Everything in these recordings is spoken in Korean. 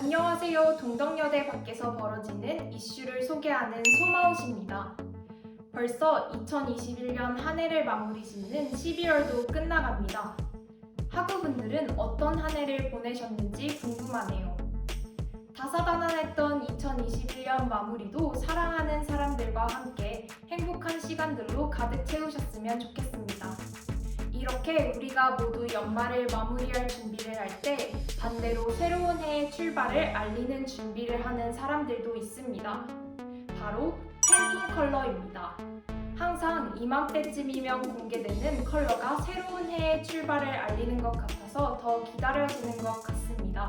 안녕하세요. 동덕여대 밖에서 벌어지는 이슈를 소개하는 소마웃입니다. 벌써 2021년 한 해를 마무리 짓는 12월도 끝나갑니다. 학우분들은 어떤 한 해를 보내셨는지 궁금하네요. 다사다난했던 2021년 마무리도 사랑하는 사람들과 함께 행복한 시간들로 가득 채우셨으면 좋겠습니다. 이렇게 우리가 모두 연말을 마무리할 준비를 할 때 반대로 새로운 해의 출발을 알리는 준비를 하는 사람들도 있습니다. 바로 팬톤 컬러입니다. 항상 이맘때쯤이면 공개되는 컬러가 새로운 해의 출발을 알리는 것 같아서 더 기다려지는 것 같습니다.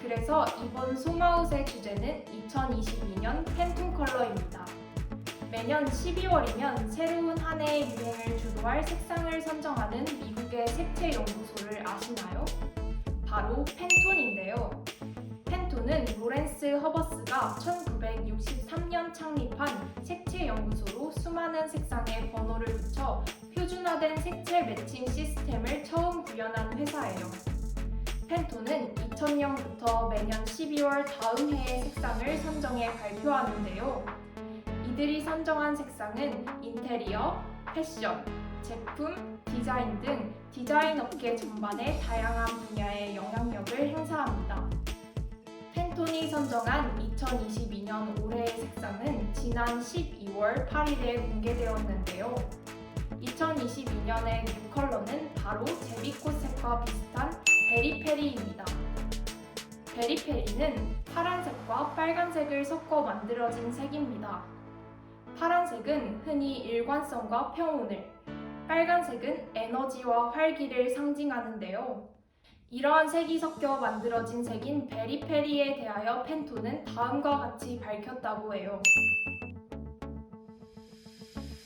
그래서 이번 소마웃의 주제는 2022년 팬톤 컬러입니다. 매년 12월이면 새로운 한 해의 유행을 주도할 색상을 선정하는 미국의 색채 연구소를 아시나요? 바로 팬톤인데요. 팬톤은 로렌스 허버스가 1963년 창립한 색채 연구소로 수많은 색상에 번호를 붙여 표준화된 색채 매칭 시스템을 처음 구현한 회사예요. 팬톤은 2000년부터 매년 12월 다음 해의 색상을 선정해 발표하는데요. 이들이 선정한 색상은 인테리어, 패션, 제품, 디자인 등 디자인 업계 전반의 다양한 분야에 영향력을 행사합니다. 팬톤이 선정한 2022년 올해의 색상은 지난 12월 8일에 공개되었는데요. 2022년의 뉴 컬러는 바로 제비꽃색과 비슷한 베리페리입니다. 베리페리는 파란색과 빨간색을 섞어 만들어진 색입니다. 파란색은 흔히 일관성과 평온을, 빨간색은 에너지와 활기를 상징하는데요. 이러한 색이 섞여 만들어진 색인 베리페리에 대하여 펜톤은 다음과 같이 밝혔다고 해요.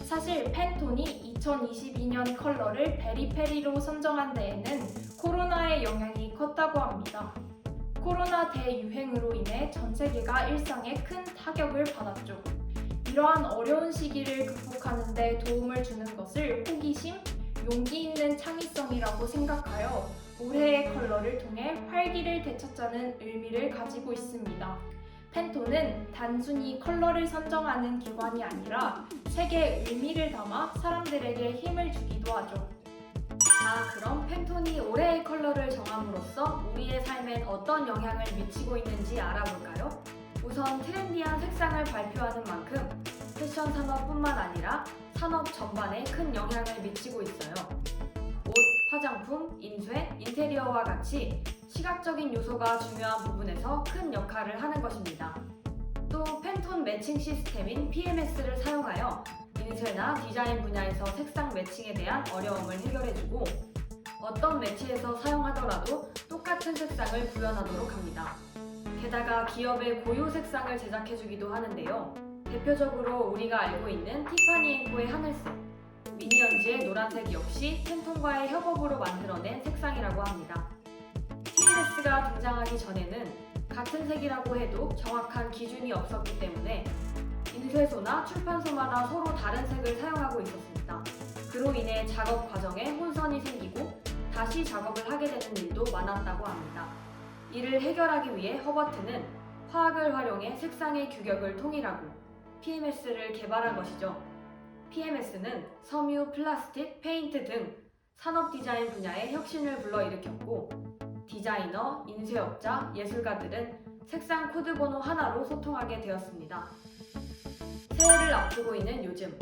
사실 펜톤이 2022년 컬러를 베리페리로 선정한 데에는 코로나의 영향이 컸다고 합니다. 코로나 대유행으로 인해 전 세계가 일상에 큰 타격을 받았죠. 이러한 어려운 시기를 극복하는 데 도움을 주는 것을 호기심, 용기 있는 창의성이라고 생각하여 올해의 컬러를 통해 활기를 되찾자는 의미를 가지고 있습니다. 펜톤은 단순히 컬러를 선정하는 기관이 아니라 색의 의미를 담아 사람들에게 힘을 주기도 하죠. 자, 그럼 팬톤이 올해의 컬러를 정함으로써 우리의 삶엔 어떤 영향을 미치고 있는지 알아볼까요? 우선 트렌디한 색상을 발표하는 만큼 패션 산업뿐만 아니라 산업 전반에 큰 영향을 미치고 있어요. 옷, 화장품, 인쇄, 인테리어와 같이 시각적인 요소가 중요한 부분에서 큰 역할을 하는 것입니다. 또 팬톤 매칭 시스템인 PMS를 사용하여 인쇄나 디자인 분야에서 색상 매칭에 대한 어려움을 해결해주고 어떤 매체에서 사용하더라도 똑같은 색상을 구현하도록 합니다. 게다가 기업의 고유 색상을 제작해주기도 하는데요. 대표적으로 우리가 알고 있는 티파니 앤코의 하늘색, 미니언즈의 노란색 역시 팬톤과의 협업으로 만들어낸 색상이라고 합니다. TMS가 등장하기 전에는 같은 색이라고 해도 정확한 기준이 없었기 때문에 인쇄소나 출판소마다 서로 다른 색을 사용하고 있었습니다. 그로 인해 작업 과정에 혼선이 생기고 다시 작업을 하게 되는 일도 많았다고 합니다. 이를 해결하기 위해 허버트는 화학을 활용해 색상의 규격을 통일하고 PMS를 개발한 것이죠. PMS는 섬유, 플라스틱, 페인트 등 산업 디자인 분야의 혁신을 불러일으켰고 디자이너, 인쇄업자, 예술가들은 색상 코드 번호 하나로 소통하게 되었습니다. 새해를 앞두고 있는 요즘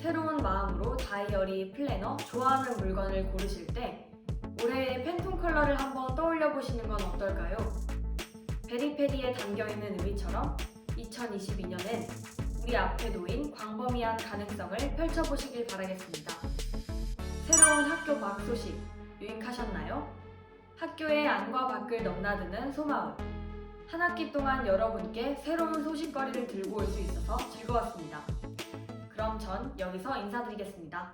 새로운 마음으로 다이어리, 플래너, 좋아하는 물건을 고르실 때 올해의 팬톤 컬러를 한번 떠올려 보시는 건 어떨까요? 베리페리에 담겨 있는 의미처럼 2022년엔 우리 앞에 놓인 광범위한 가능성을 펼쳐보시길 바라겠습니다. 새로운 학교 밖 소식 유익하셨나요? 학교의 안과 밖을 넘나드는 소마을. 한 학기 동안 여러분께 새로운 소식거리를 들고 올 수 있어서 즐거웠습니다. 그럼 전 여기서 인사드리겠습니다.